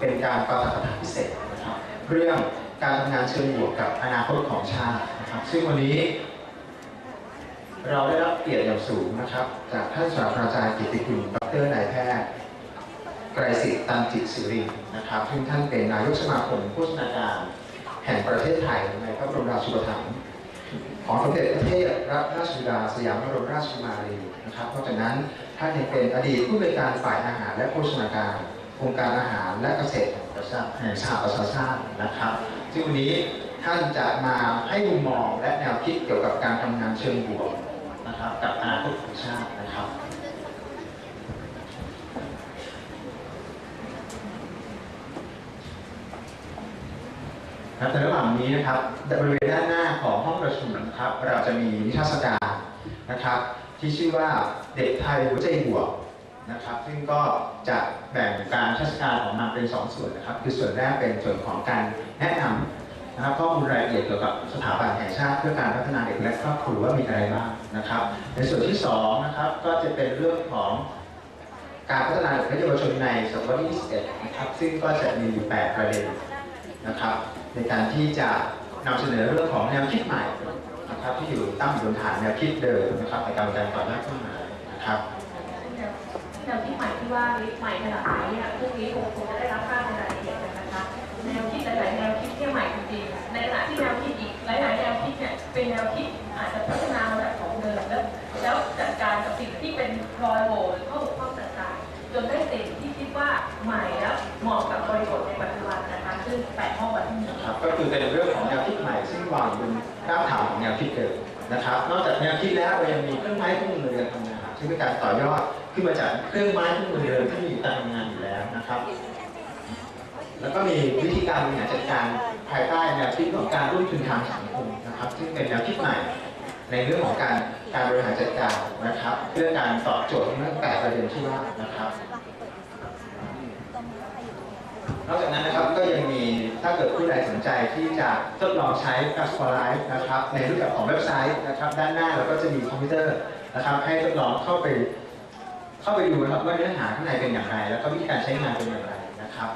เป็นการปาฐกถาพิเศษนะครับเรื่องการทำงานเชิงบวกกับอนาคตของชาตินะครับซึ่งวันนี้ เราได้รับเกียรติอย่างสูงนะครับ จากท่านศาสตราจารย์กิติคุณดรนายแพทย์ไกรสิทธิ์ตันจิตศิรินทร์นะครับซึ่งท่านเป็นนายกสมาคมผู้ชนาการแห่งประเทศไทยในพระบรมราชูปถัมภ์ของสมเด็จพระเทพรัตนราชสุดาสยามบรมราชกุมารีนะครับเพราะฉะนั้นท่านยังเป็นอดีตผู้บริการฝ่ายอาหารและโภชนาการ องการอาหารและเกษตรแห่งประชาแห่งชาติประชาชาตินะครับ ซึ่งวันนี้ท่านจะมาให้มุมมองและแนวคิดเกี่ยวกับการทำงานเชิงบวกนะครับกับอนาคตของชาตินะครับครับในระหว่างนี้นะครับบริเวณด้านหน้าของห้องประชุมนะครับ เราจะมีนิทรรศการนะครับ ที่ชื่อว่าเด็กไทยหัวใจบวก นะครับ ซึ่งก็จะแบ่งการนิทรรศการออกมาเป็น 2 ส่วนนะครับ คือส่วนแรกเป็นส่วนของการแนะนำนะครับข้อมูลรายละเอียดเกี่ยวกับสถาบันแห่งชาติเพื่อการพัฒนาเด็กและครอบครัวว่ามีอะไรบ้างนะครับ ในส่วนที่2นะครับก็จะเป็นเรื่องของการพัฒนาเด็กและเยาวชนในศตวรรษที่ 21 นะครับ ซึ่งก็จะมีอยู่ 8 ประเด็นนะครับ ในการที่จะนำเสนอเรื่องของแนวคิดใหม่นะครับที่อยู่ตั้งอยู่บนฐานแนวคิดเดิมนะครับในการการต่อยอดขึ้นมานะครับ นวคิดใหม่ที่ว่าใหม่ขนาดไหนเนี่ยพรุ่งนี้คงคงจะได้รับทราบในรายละเอียดกันนะคะแนวคิดหลายๆแนวคิดที่ใหม่จริงๆในขณะที่แนวคิดอีกหลายๆแนวคิดเนี่ยเป็นแนวคิดอาจจะพัฒนามาจากของเดิมแล้วแล้วจัดการกับสิ่งที่เป็นรอยโหว่หรือข้อบกพร่องต่างๆจนได้สิ่งที่คิดว่าใหม่แล้วเหมาะกับบริบทในปัจจุบันนะคะซึ่งแปดห้องวันที่นี้ครับก็คือเป็นเรื่องของแนวคิดใหม่ซึ่งวางบนรากฐานของแนวคิดเดิมนะครับ นอกจากแนวคิดแล้วเรายังมีเครื่องไม้เครื่องมือการทำงาน ที่เป็นการต่อยอดขึ้นมาจากเครื่องไม้เครื่องมือเดิมที่มีอยู่การทำงานอยู่แล้วนะครับ แล้วก็มีวิธีการบริหารจัดการภายใต้แนวคิดของการร่วมทุนทางสังคมนะครับ ซึ่งเป็นแนวคิดใหม่ในเรื่องของการการบริหารจัดการนะครับ เพื่อการตอบโจทย์เรื่องแต่ประเด็นที่ว่านะครับ นอกจากนั้นนะครับก็ยังมีถ้าเกิดผู้ใดสนใจที่จะทดลองใช้ g a s p a r Live นะครับในรูปแบบของเว็บไซต์นะครับด้านหน้าเราก็จะมีคอมพิวเตอร์นะครับให้ทดลองเข้าไป เข้าไปดูนะครับว่าเนื้อหาข้างในเป็นอย่างไร แล้วก็วิธีการใช้งานเป็นอย่างไรนะครับ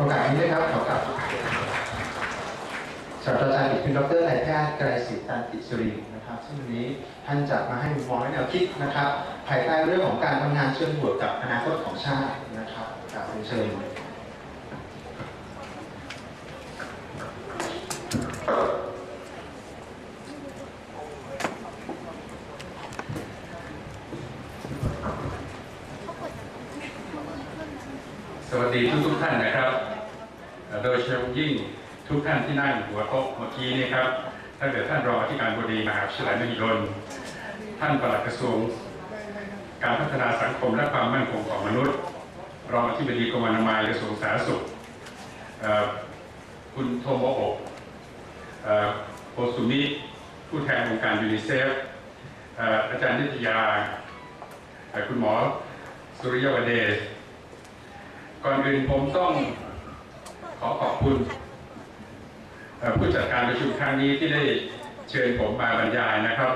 โอกาสนี้นะครับขอกราบศาสตราจารย์อีกคุณดรนาย แพทย์ไกรศิษย์ตันติสุรินนะครับซึ่งวันนี้ท่านจะมาให้มุมมองและแนวคิดนะครับ ภายใต้เรื่องของการทำงานเชื่อมบวกกับอนาคตของชาตินะครับกราบเรียนเชิญ สวัสดีทุกทุกๆท่านนะครับเอ่อโดยเฉพาะยิ่ง ที่นั่งหัวโต๊ะเมื่อกี้นี้ครับถ้าเกิดท่านรองอธิการบดีมหาวิทยาลัยมหิดลท่านปลัดกระทรวง การพัฒนาสังคมและความมั่นคงของมนุษย์ รองอธิบดีกรมอนามัยกระทรวงสาธารณสุขคุณโทโมโอะเอ่อโคสุมิผู้แทนองค์การยูนิเซฟอาจารย์นิตยา คุณหมอสุริยวเดชก่อนอื่นผมต้องขอขอบคุณ ผู้จัดการประชุมครั้งนี้ที่ได้เชิญผมมาบรรยายนะครับ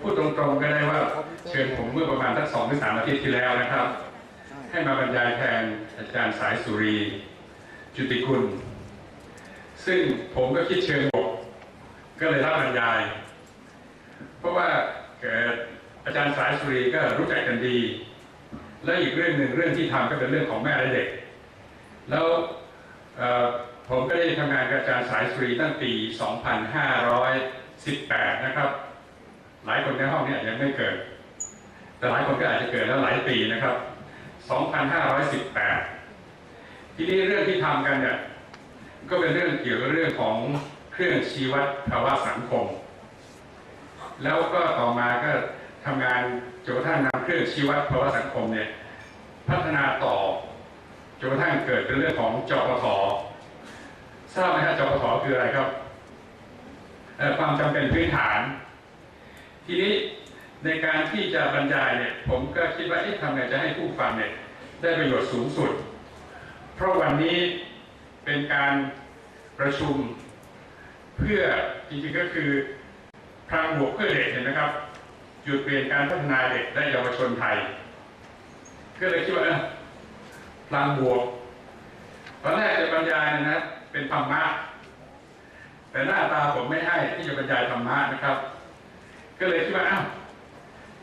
พูดตรงๆก็ได้ว่าเชิญผมเมื่อประมาณสักสองถึงสามอาทิตย์ที่แล้วนะครับ ให้มาบรรยายแทนอาจารย์สายสุรี จุติคุณ ซึ่งผมก็คิดเชิงบวกก็เลยรับบรรยาย เพราะว่าอาจารย์สายสุรีก็รู้จักกันดี และอีกเรื่องหนึ่งเรื่องที่ทำก็เป็นเรื่องของแม่และเด็ก แล้ว ผมก็ได้ทำงานกับอาจารย์สายสรีตั้งปี 2518 นะครับ หลายคนในห้องเนี้ยังไม่เกิด แต่หลายคนก็อาจจะเกิดแล้วหลายปีนะครับ 2518 ทีนี้เรื่องที่ทำกันเนี่ยก็เป็นเรื่องเกี่ยวกับเรื่องของเครื่องชี้วัดภาวะสังคม แล้วก็ต่อมาก็ทำงานจนกระทั่งนำเครื่องชี้วัดภาวะสังคมเนี่ยพัฒนาต่อ จนกระทั่งเกิดเป็นเรื่องของจปททราบไหมฮะจปทคืออะไรครับความจำเป็นพื้นฐาน ทีนี้ในการที่จะบรรยายเนี่ยผมก็คิดว่าเอ๊ะทำไงจะให้ผู้ฟังเนี่ยได้ประโยชน์สูงสุด เพราะวันนี้เป็นการประชุมเพื่อจริงๆก็คือพลังบวกเพื่อเด็กเห็นไหมครับ จุดเปลี่ยนการพัฒนาเด็กและเยาวชนไทยก็เลยคิดว่า พลังบวกตอนแรกจะบรรยายเนยนะเป็นธรรมะแต่หน้าตาผมไม่ให้ที่จะบรรยายธรรมะนะครับ ก็เลยคิดว่าอ้าว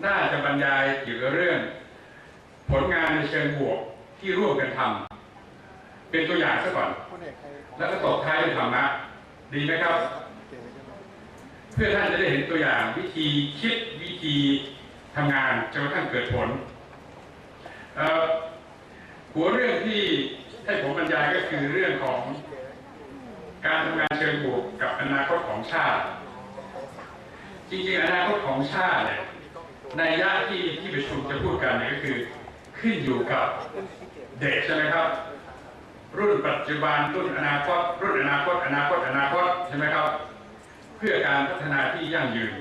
น่าจะบรรยายเกี่ยวกับเรื่อง ผลงานในเชิงบวกที่ร่วมกันทำเป็นตัวอย่างซะก่อน แล้วก็ตบท้ายด้วยธรรมะดีไหมครับ เพื่อท่านจะได้เห็นตัวอย่างวิธีคิดวิธีทำงานจนกระทั่งเกิดผลเอ่อ หัวเรื่องที่ให้ผมบรรยายก็คือเรื่องของการทำงานเชิงบวกกับอนาคตของชาติ จริงๆ อนาคตของชาติเนี่ยในยะที่ที่ประชุมจะพูดกันเนี่ยก็คือขึ้นอยู่กับเด็กใช่ไหมครับ รุ่นปัจจุบันรุ่นอนาคต รุ่นอนาคต อนาคตอนาคตใช่ไหมครับ เพื่อการพัฒนาที่ยั่งยืน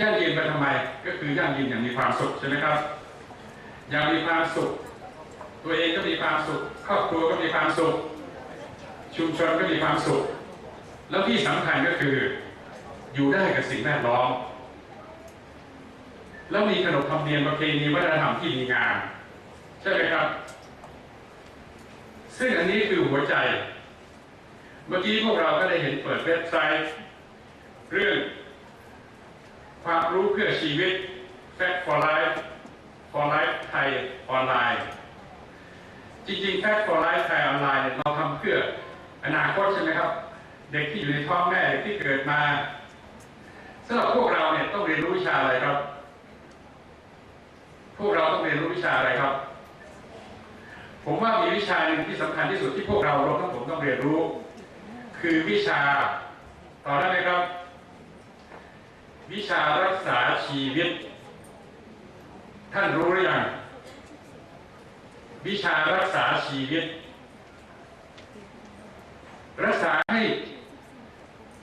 ยั่งยืนไปทำไมก็คือยั่งยืนอย่างมีความสุขใช่ไหมครับ อย่างมีความสุข ตัวเองก็มีความสุข ครอบครัวก็มีความสุข ชุมชนก็มีความสุข แล้วที่สำคัญก็คือ อยู่ได้กับสิ่งแวดล้อม แล้วมีขนบธรรมเนียมประเพณีวัฒนธรรมที่ดีงามใช่ไหมครับ ซึ่งอันนี้คือหัวใจ เมื่อกี้พวกเราก็ได้เห็นเปิดเว็บไซต์ เรื่อง ความรู้เพื่อชีวิต Fact for Life for Life ไทยออนไลน์ จริงๆ Fact for Life ไทยออนไลน์เนี่ยเราทำเพื่ออนาคตใช่ไหมครับ เด็กที่อยู่ในท้องแม่เด็กที่เกิดมาสำหรับพวกเราเนี่ยต้องเรียนรู้วิชาอะไรครับ พวกเราต้องเรียนรู้วิชาอะไรครับ ผมว่ามีวิชาหนึ่งที่สำคัญที่สุดที่พวกเรารวมทั้งผมต้องเรียนรู้ คือวิชาต่อได้ไหมครับ วิชารักษาชีวิต ท่านรู้หรือยัง วิชารักษาชีวิต รักษาให้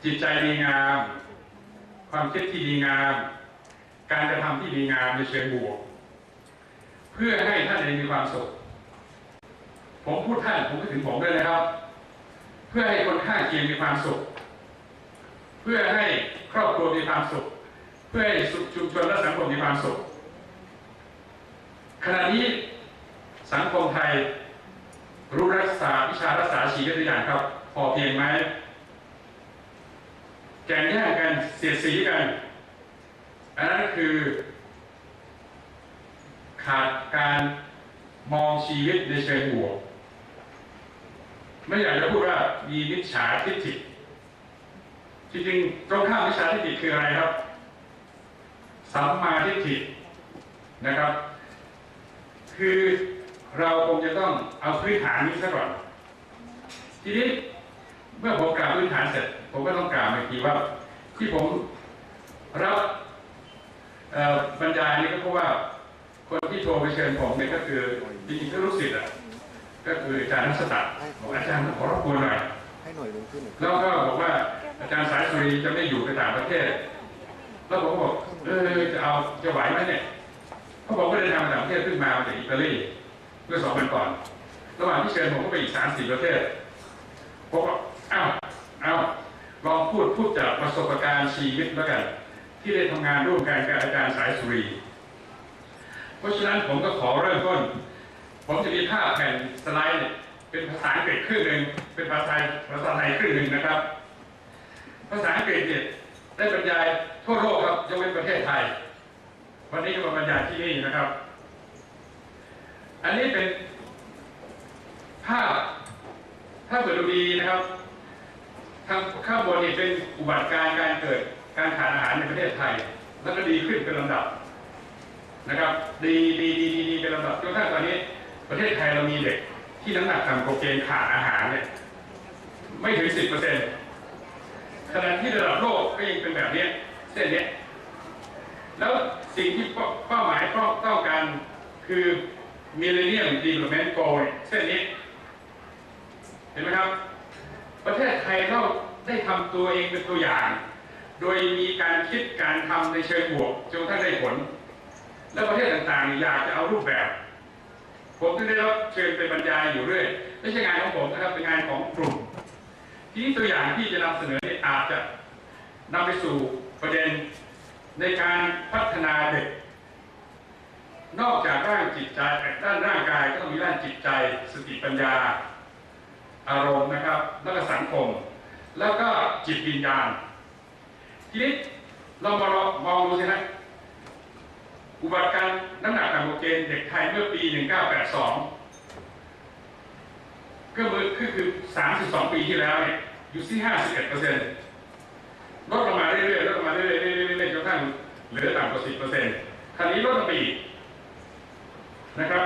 จิตใจดีงาม ความคิดที่ดีงาม การกระทำที่ดีงามในเชิงบวก เพื่อให้ท่านเองมีความสุข ผมพูดท่านผมก็ถึงผมด้วยนะครับ เพื่อให้คนข้างเคียงมีความสุข เพื่อให้ครอบครัวมีความสุข เพื่อให้ชุมชนและสังคมมีความสุขขณะนี้ สังคมไทย รู้รักษาวิชารักษาชีวิตหรือยังครับ พอเพียงไหมแก่งแย่งกันเสียดสีกันอันนั้นคือ ขาดการมองชีวิตในเชิงบวกไม่อยากจะพูดว่ามีมิจฉาทิฏฐิจริงๆตรงข้ามมิจฉาทิฏฐิคืออะไรครับสัมมาทิฏฐินะครับ คือ เราคงจะต้องเอาพื้นฐานนี้ซะก่อน ทีนี้เมื่อผมกล่าวพื้นฐานเสร็จ ผมก็ต้องกล่าวอีกทีว่า ที่ผมรับบรรยายนี้ก็เพราะว่าคนที่โทรไปเชิญผมเนี่ยก็คือจริงๆก็รู้สิทธิ์อะก็คืออาจารย์นักสตัดบอกอาจารย์ขอรบกวนหน่อยให้หน่วยลงขึ้นแล้วก็บอกว่าอาจารย์สายสุรีจะไม่อยู่ไปต่างประเทศ แล้วผมก็บอกเออจะเอาจะไหวไหมเนี่ยเขาบอกว่าเดินทางต่างประเทศเพิ่งมาจากอิตาลี เมื่อสองวันก่อน ระหว่างที่เชิญผมก็ไปอีกสามสี่ประเทศผมก็อ้าวอ้าวลองพูดพูดจากประสบการณ์ชีวิตแล้วกัน ที่ได้ทำงานร่วมกันกับอาจารย์สายสุรีเพราะฉะนั้นผมก็ขอเริ่มต้น ผมจะมีภาพแผ่นสไลด์เนี่ยเป็นภาษาอังกฤษครึ่งหนึ่งเป็นภาษาไทยภาษาไทยครึ่งหนึ่งนะครับ ภาษาอังกฤษเนี่ยได้บรรยายทั่วโลกครับยกเว้นประเทศไทย วันนี้ก็มาบรรยายที่นี่นะครับ อันนี้เป็นภาพถ้าเกิดดูดีนะครับทางข้างบนนี่เป็นอุบัติการณ์การเกิดการขาดอาหารในประเทศไทย แล้วก็ดีขึ้นเป็นลำดับนะครับ ดีดีดีดีดีเป็นลำดับจนกระทั่งตอนนี้ ประเทศไทยเรามีเด็ก ที่น้ำหนักต่ำกว่าเกณฑ์ขาดอาหารเนี่ยไม่ถึงสิบเปอร์เซ็นต์ขณะที่ระดับโลกก็ยังเป็นแบบนี้เส้นนี้แล้วสิ่งที่เป้าหมายต้องการคือ Millennium Development Goal เนี่ยเส้นนี้ เห็นไหมครับ ประเทศไทยเราได้ทำตัวเองเป็นตัวอย่าง โดยมีการคิดการทำในเชิงบวกจนทั่งได้ผล และประเทศต่างๆ อยากจะเอารูปแบบ ผมก็ได้รับเชิญไปบรรยายอยู่เรื่อยไม่ใช่งานของผมนะครับเป็นงานของกลุ่ม ทีนี้ตัวอย่างที่จะนำเสนอเนี่ยอาจจะนำไปสู่ประเด็นในการพัฒนาเด็ก นอกจากด้านจิตใจด้านร่างกายก็มีด้านจิตใจสติปัญญา อารมณ์นะครับ แล้วก็สังคม แล้วก็จิตวิญญาณ ทีนี้เรามาลองมองดูสิฮะอุบัติการณ์น้ำหนักต่ำกว่าเกณฑ์เด็กไทยเมื่อปี 1982 ก็มือคือคือ 32 ปีที่แล้วเนี่ยอยู่ที่ 51เปอร์เซ็นต์ลดลงมาเรื่อยๆลดลงมาเรื่อยๆเรื่อยๆเรื่อยๆจนกระทั่งเหลือต่ำกว่า 10เปอร์เซ็นต์คราวนี้ลดลงไปอีก นะครับ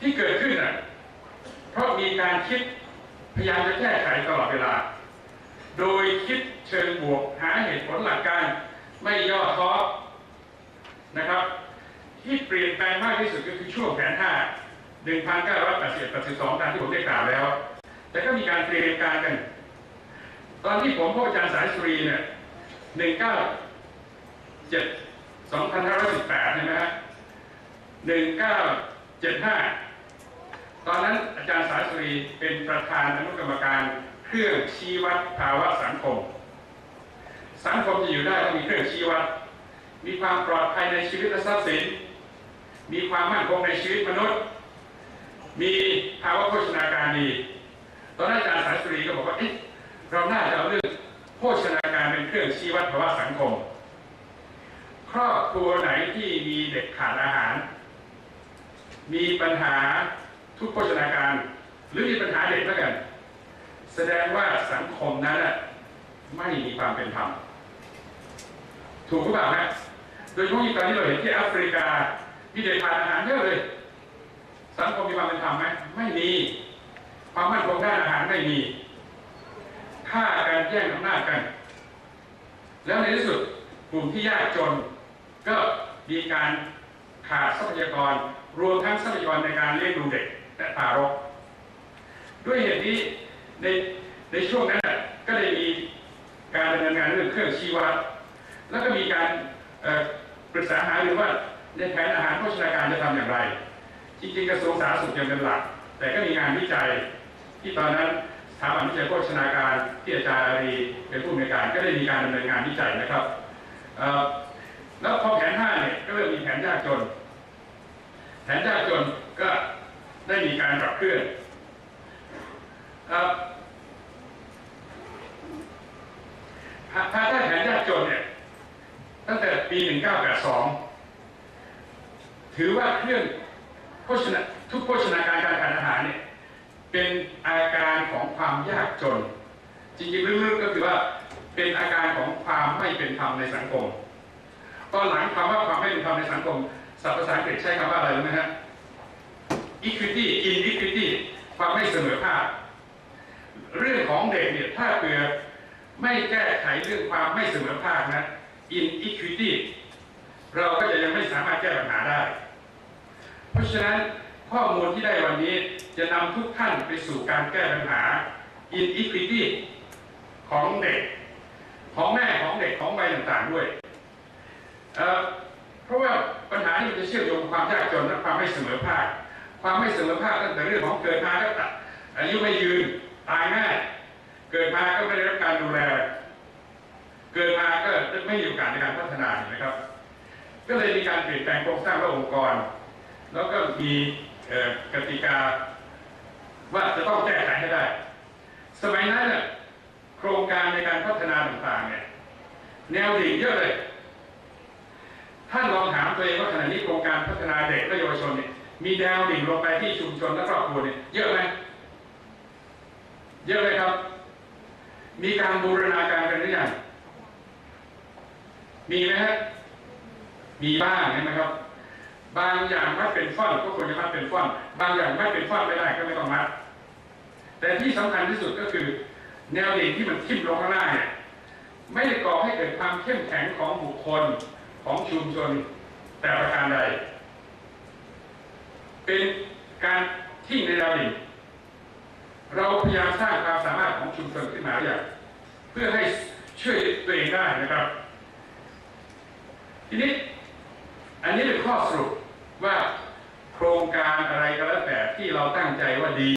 ที่เกิดขึ้นน่ะเพราะมีการคิดพยายามจะแก้ไขตลอดเวลา โดยคิดเชิงบวกหาเหตุผลหลักการไม่ย่อท้อนะครับ ที่เปลี่ยนแปลงมากที่สุดก็คือช่วงแผน5 1981 82ตามที่ผมได้กล่าวแล้ว แต่ก็มีการเตรียมการกัน ตอนที่ผมพบอาจารย์สายสุรีเนี่ย197 2518ใช่ไหมฮะ 1975 ตอนนั้นอาจารย์สายสุรีเป็นประธานอนุกรรมการเครื่องชี้วัดภาวะสังคม สังคมจะอยู่ได้ต้องมีเครื่องชี้วัด มีความปลอดภัยในชีวิตและทรัพย์สิน มีความมั่นคงในชีวิตมนุษย์ มีภาวะโภชนาการดี ตอนนั้นอาจารย์สายสุรีก็บอกว่าเอ๊ะเราน่าจะเอาเรื่องโภชนาการเป็นเครื่องชี้วัดภาวะสังคม ครอบครัวไหนที่มีเด็กขาดอาหาร มีปัญหาทุกโภชนาการ หรือมีปัญหาเด็กแล้วกัน แสดงว่าสังคมนั้นไม่มีความเป็นธรรมถูกหรือเปล่าฮะโดยเฉพาะยิ่งตอนที่เราเห็นที่แอฟริกามีเด็กขาดอาหารเยอะเลย สังคมมีความเป็นธรรมไหมไม่มี ความมั่นคงด้านอาหารไม่มีฆ่ากันแย่งอำนาจกัน แล้วในที่สุดกลุ่มที่ยากจนก็มีการขาดทรัพยากร รวมทั้งทรัพยากรในการเลี้ยงดูเด็กและทารก ด้วยเหตุนี้ในในช่วงนั้นก็เลยมีการดำเนินงานเรื่องเครื่องชีวัดแล้วก็มีการปรึกษาหารือว่าในแผนอาหารโภชนาการจะทำอย่างไร จริงๆกระทรวงสาธารณสุขยังเป็นหลัก แต่ก็มีงานวิจัยที่ตอนนั้นสถาบันวิจัยโภชนาการที่อาจารย์อารีเป็นผู้อำนวยการก็ได้มีการดำเนินงานวิจัยนะครับแล้วพอแผน5เนี่ยก็เริ่มมีแผนยากจน แผนยากจนก็ได้มีการปรับเคลื่อนเอ่อภาภายใต้แผนยากจนเนี่ยตั้งแต่ปี 1982 ถือว่าเครื่องโภชนาทุกโภชนาการการทานอาหารเนี่ยเป็นอาการของความยากจน จริงๆลึกๆก็คือว่าเป็นอาการของความไม่เป็นธรรมในสังคม ตอนหลังคำว่าความไม่เป็นธรรมในสังคม ศัพท์ภาษาอังกฤษใช้คำว่าอะไรรู้ไหมฮะ equity inequity ความไม่เสมอภาค เรื่องของเด็กเนี่ยถ้าเผื่อไม่แก้ไขเรื่องความไม่เสมอภาคนะ inequity เราก็จะยังไม่สามารถแก้ปัญหาได้ เพราะฉะนั้นข้อมูลที่ได้วันนี้จะนำทุกท่านไปสู่การแก้ปัญหา inequity ของเด็ก ของแม่ของเด็กของวัยต่างๆด้วยอ่อเพ ราะว่าปัญหานี้มันจะเชื่อมโยงความยากจนและความไม่เสมอภาค ความไม่เสมอภาคตั้งแต่เรื่องของเกิดมาก็ตัดอายุไม่ยืนตายง่ายเกิดมาก็ไม่ได้รับการดูแล เกิดมาก็ไม่มีโอกาสในการพัฒนานะครับ ก็เลยมีการเปลี่ยนแปลงโครงสร้างระองค์กร แล้วก็มีกติกาว่าจะต้องแก้ไขให้ได้ สมัยนั้นเนี่ยโครงการในการพัฒนาต่างๆเนี่ยแนวดิ่งเยอะเลย ท่านลองถามตัวเองว่าขณะนี้โครงการพัฒนาเด็กและเยาวชนเนี่ยมีแนวดิ่งลงไปที่ชุมชนและครอบครัวเนี่ยเยอะไหมเยอะเลยครับ มีการบูรณาการกันหรือยังมีไหมฮะมีบ้างใช่ไหมครับ บางอย่างมัดเป็นฟ่อนก็ควรจะมัดเป็นฟ่อนบางอย่างมัดเป็นฟ่อนไม่ได้ก็ไม่ต้องมัดแต่ที่สำคัญที่สุดก็คือ แนวดิ่งที่มันทิ่มลงข้างหน้าเนี่ยไม่ได้ก่อให้เกิดความเข้มแข็งของบุคคล ของชุมชนแต่ประการใด เป็นการทิ้งในแนวดิ่งเราพยายามสร้างความสามารถของชุมชนขึ้นมาอย่างเพื่อให้ช่วยตัวเองได้นะครับ ทีนี้อันนี้เป็นข้อสรุปว่าโครงการอะไรก็แล้วแต่ที่เราตั้งใจว่าดี